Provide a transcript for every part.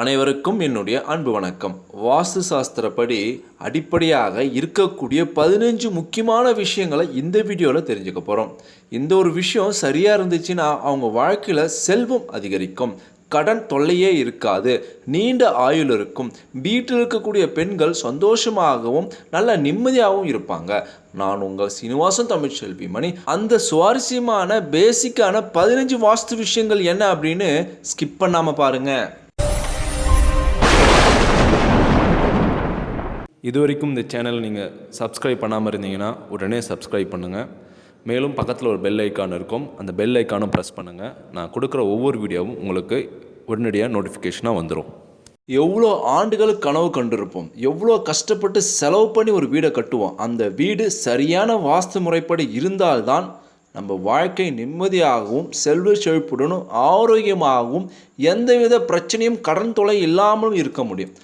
அனைவருக்கும் என்னுடைய அன்பு வணக்கம். வாஸ்து சாஸ்திரப்படி அடிப்படையாக இருக்கக்கூடிய பதினஞ்சு முக்கியமான விஷயங்களை இந்த வீடியோவில் தெரிஞ்சுக்க போகிறோம் இந்த ஒரு விஷயம் சரியாக இருந்துச்சுன்னா அவங்க வாழ்க்கையில் செல்வம் அதிகரிக்கும். கடன் தொல்லையே இருக்காது. நீண்ட ஆயுள் இருக்கும். வீட்டில் இருக்கக்கூடிய பெண்கள் சந்தோஷமாகவும் நல்ல நிம்மதியாகவும் இருப்பாங்க. நான் உங்கள் சீனிவாசன் தமிழ்ச்செல்வி மணி. அந்த சுவாரஸ்யமான பேசிக்கான பதினஞ்சு வாஸ்து விஷயங்கள் என்ன அப்படின்னு ஸ்கிப் பண்ணாமல் பாருங்கள் இது வரைக்கும் இந்த சேனலை நீங்கள் சப்ஸ்கிரைப் பண்ணாமல் இருந்தீங்கன்னா உடனே சப்ஸ்கிரைப் பண்ணுங்கள் மேலும் பக்கத்தில் ஒரு பெல் ஐக்கான் இருக்கும். அந்த பெல் ஐக்கானும் ப்ரெஸ் பண்ணுங்கள் நான் கொடுக்குற ஒவ்வொரு வீடியோவும் உங்களுக்கு உடனடியாக நோட்டிஃபிகேஷனாக வந்துடும் எவ்வளோ ஆண்டுகள் கனவு கண்டிருப்போம். எவ்வளோ கஷ்டப்பட்டு செலவு பண்ணி ஒரு வீடை கட்டுவோம். அந்த வீடு சரியான வாஸ்து முறைப்படி இருந்தால்தான் நம்ம வாழ்க்கை நிம்மதியாகவும் செல்வ செழிப்புடனும் ஆரோக்கியமாகவும் எந்தவித பிரச்சனையும் கடன் தொலை இல்லாமலும் இருக்க முடியும்.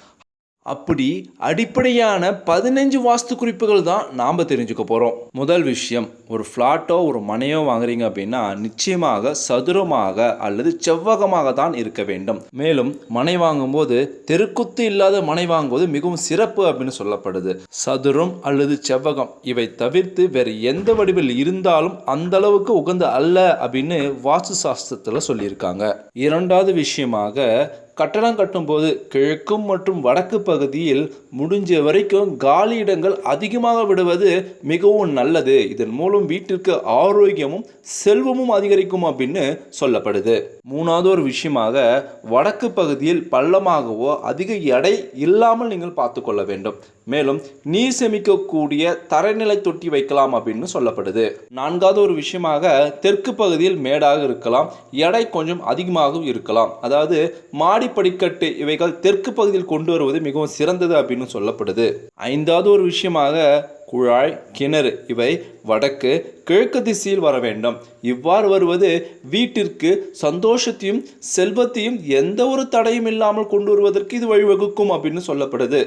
அப்படி அடிப்படையான பதினஞ்சு வாஸ்து குறிப்புகள் தான் நாம் தெரிஞ்சுக்க போகிறோம் முதல் விஷயம் ஒரு ஃப்ளாட்டோ ஒரு மனையோ வாங்குறீங்க அப்படின்னா நிச்சயமாக சதுரமாக அல்லது செவ்வகமாக தான் இருக்க வேண்டும். மேலும் மனை வாங்கும்போது தெருக்குத்து இல்லாத மனை வாங்குவது மிகவும் சிறப்பு அப்படின்னு சொல்லப்படுது. சதுரம் அல்லது செவ்வகம் இவை தவிர்த்து வேறு எந்த வடிவில் இருந்தாலும் அந்த அளவுக்கு உகந்த அல்ல அப்படின்னு வாஸ்து சாஸ்திரத்தில் சொல்லியிருக்காங்க. இரண்டாவது விஷயமாக கட்டடம் கட்டும்போது கிழக்கும் மற்றும் வடக்கு பகுதியில் முடிஞ்ச வரைக்கும் காலி இடங்கள் அதிகமாக விடுவது மிகவும் நல்லது. இதன் மூலம் வீட்டிற்கு ஆரோக்கியமும் செல்வமும் அதிகரிக்கும் அப்படின்னு சொல்லப்படுது. மூணாவது ஒரு விஷயமாக வடக்கு பகுதியில் பள்ளமாகவோ அதிக எடை இல்லாமல் நீங்கள் பார்த்து கொள்ள வேண்டும். மேலும் நீர் சேமிக்கக்கூடிய தரைநிலை தொட்டி வைக்கலாம் அப்படின்னு சொல்லப்படுது. நான்காவது ஒரு விஷயமாக தெற்கு பகுதியில் மேடாக இருக்கலாம் எடை கொஞ்சம் அதிகமாகவும் இருக்கலாம். அதாவது மாடி படிக்கட்டு இவைகள் தெற்கு பகுதியில் கொண்டு வருவது மிகவும் சிறந்தது அப்படின்னு சொல்லப்படுது. ஐந்தாவது ஒரு விஷயமாக குழாய் கிணறு இவை வடக்கு கிழக்கு திசையில் வர வேண்டும். இவ்வாறு வருவது வீட்டிற்கு சந்தோஷத்தையும் செல்வத்தையும் எந்த ஒரு தடையும் இல்லாமல் கொண்டு வருவதற்கு இது வழிவகுக்கும் அப்படின்னு சொல்லப்படுது.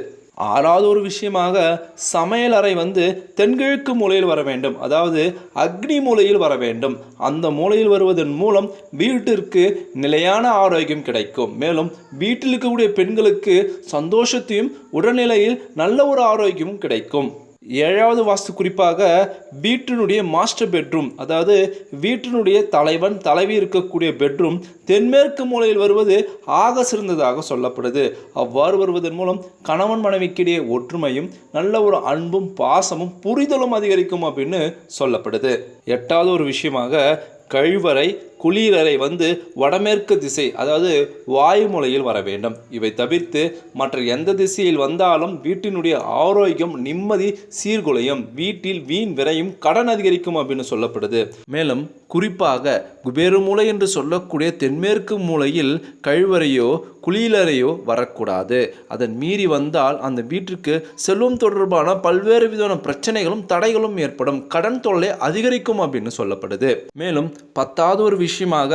ஆறாவது ஒரு விஷயமாக சமையல் அறை வந்து தென்கிழக்கு மூலையில் வர வேண்டும். அதாவது அக்னி மூலையில் வர வேண்டும். அந்த மூலையில் வருவதன் மூலம் வீட்டிற்கு நிலையான ஆரோக்கியம் கிடைக்கும். மேலும் வீட்டில் இருக்கக்கூடிய பெண்களுக்கு சந்தோஷத்தையும் உடல்நிலையில் நல்ல ஒரு ஆரோக்கியமும் கிடைக்கும். ஏழாவது வாஸ்து குறிப்பாக வீட்டினுடைய மாஸ்டர் பெட்ரூம் அதாவது வீட்டினுடைய தலைவன் தலைவி இருக்கக்கூடிய பெட்ரூம் தென்மேற்கு மூலையில் வருவது ஆக சிறந்ததாக சொல்லப்படுது. அவ்வாறு வருவதன் மூலம் கணவன் மனைவிக்கிடையே ஒற்றுமையும் நல்ல ஒரு அன்பும் பாசமும் புரிதலும் அதிகரிக்கும் அப்படின்னு சொல்லப்படுது. எட்டாவது ஒரு விஷயமாக கழிவறை குளிரறை வந்து வடமேற்கு திசை அதாவது வாயு மூலையில் வர வேண்டும். இவை தவிர்த்து மற்ற எந்த திசையில் வந்தாலும் வீட்டினுடைய ஆரோக்கியம் நிம்மதி சீர்குலையும். வீட்டில் வீண் விரையும் கடன் அதிகரிக்கும் அப்படின்னு சொல்லப்படுது. மேலும் குறிப்பாக குபேரு மூலை என்று சொல்லக்கூடிய தென்மேற்கு மூலையில் கழிவறையோ குளியலறையோ வரக்கூடாது. அதன் மீறி வந்தால் அந்த வீட்டிற்கு செல்வம் தொடர்பான பல்வேறு விதமான பிரச்சனைகளும் தடைகளும் ஏற்படும். கடன் தொல்லை அதிகரிக்கும் அப்படின்னு சொல்லப்படுது. மேலும் பத்தாவது ஒரு விஷயம் விஷயமாக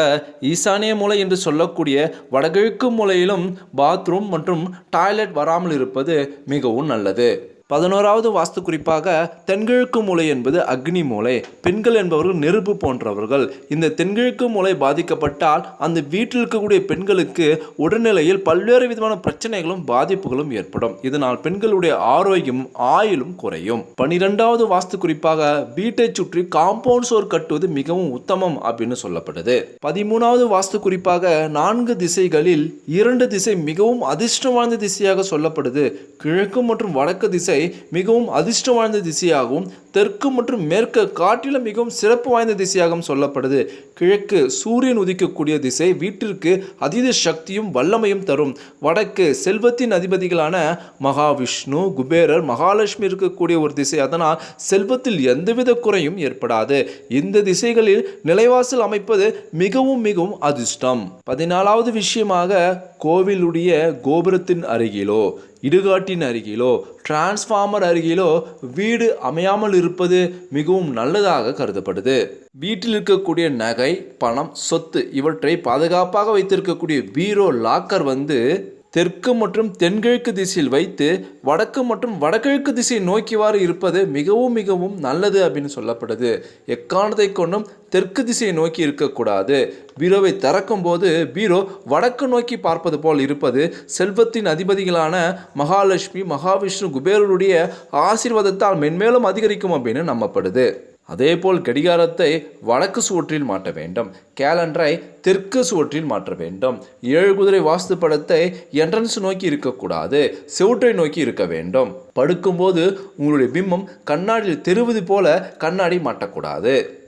ஈசானிய மூலை என்று சொல்லக்கூடிய வடகிழக்கு மூலையிலும் பாத்ரூம் மற்றும் டாய்லெட் வராமல் இருப்பது மிகவும் நல்லது. பதினோராவது வாஸ்து குறிப்பாக தென்கிழக்கு மூலை என்பது அக்னி மூலை பெண்கள் என்பவர்கள் நெருப்பு போன்றவர்கள். இந்த தென்கிழக்கு மூலை பாதிக்கப்பட்டால் அந்த வீட்டில் இருக்கக்கூடிய பெண்களுக்கு உடல்நிலையில் பல்வேறு விதமான பிரச்சனைகளும் பாதிப்புகளும் ஏற்படும். இதனால் பெண்களுடைய ஆரோக்கியமும் ஆயுளும் குறையும். பனிரெண்டாவது வாஸ்து குறிப்பாக வீட்டை சுற்றி காம்பவுண்ட் சோர் கட்டுவது மிகவும் உத்தமம் அப்படின்னு சொல்லப்படுது. பதிமூணாவது வாஸ்து குறிப்பாக நான்கு திசைகளில் இரண்டு திசை மிகவும் அதிர்ஷ்டம் வாய்ந்த திசையாக சொல்லப்படுது. கிழக்கு மற்றும் வடக்கு திசை மிகவும் அதிர்ஷ்டம் வாய்ந்த திசையாகவும் தெற்கு மற்றும் மேற்கு காட்டிலும் மிகவும் சிறப்பு வாய்ந்த திசையாகவும் சொல்லப்படுது. கிழக்கு சூரியன் உதிக்கக்கூடிய திசை வீட்டிற்கு அதீத சக்தியும் வல்லமையும் தரும். வடக்கு செல்வத்தின் அதிபதிகளான மகாவிஷ்ணு குபேரர் மகாலட்சுமி இருக்கக்கூடிய ஒரு திசை. அதனால் செல்வத்தில் எந்தவித குறையும் ஏற்படாது. இந்த திசைகளில் நிலைவாசல் அமைப்பது மிகவும் மிகவும் அதிர்ஷ்டம். பதினாலாவது விஷயமாக கோவிலுடைய கோபுரத்தின் அருகிலோ இடுகாட்டின் அருகிலோ டிரான்ஸ்ஃபார்மர் அருகிலோ வீடு அமையாமல் இருப்பது மிகவும் நல்லதாக கருதப்படுது. வீட்டில் இருக்கக்கூடிய நகை பணம் சொத்து இவற்றை பாதுகாப்பாக வைத்திருக்கக்கூடிய பீரோ லாக்கர் வந்து தெற்கு மற்றும் தென்கிழக்கு திசையில் வைத்து வடக்கு மற்றும் வடகிழக்கு திசையை நோக்கிவாறு இருப்பது மிகவும் மிகவும் நல்லது அப்படின்னு சொல்லப்படுது. எக்காரணத்தை கொண்டும் தெற்கு திசையை நோக்கி இருக்கக்கூடாது. பீரோவை திறக்கும் போது பீரோ வடக்கு நோக்கி பார்ப்பது போல் இருப்பது செல்வத்தின் அதிபதிகளான மகாலட்சுமி மகாவிஷ்ணு குபேரருடைய ஆசீர்வாதத்தால் மென்மேலும் அதிகரிக்கும் அப்படின்னு நம்பப்படுது. அதேபோல் கடிகாரத்தை வடக்கு சுவற்றில் மாட்ட வேண்டும். கேலண்டரை தெற்கு சுவற்றில் மாற்ற வேண்டும். ஏழு குதிரை வாஸ்து படத்தை என்ட்ரன்ஸ் நோக்கி இருக்கக்கூடாது. செவுற்றை நோக்கி இருக்க வேண்டும். படுக்கும்போது உங்களுடைய பிம்பம் கண்ணாடியில் தெருவது போல கண்ணாடி மாட்டக்கூடாது.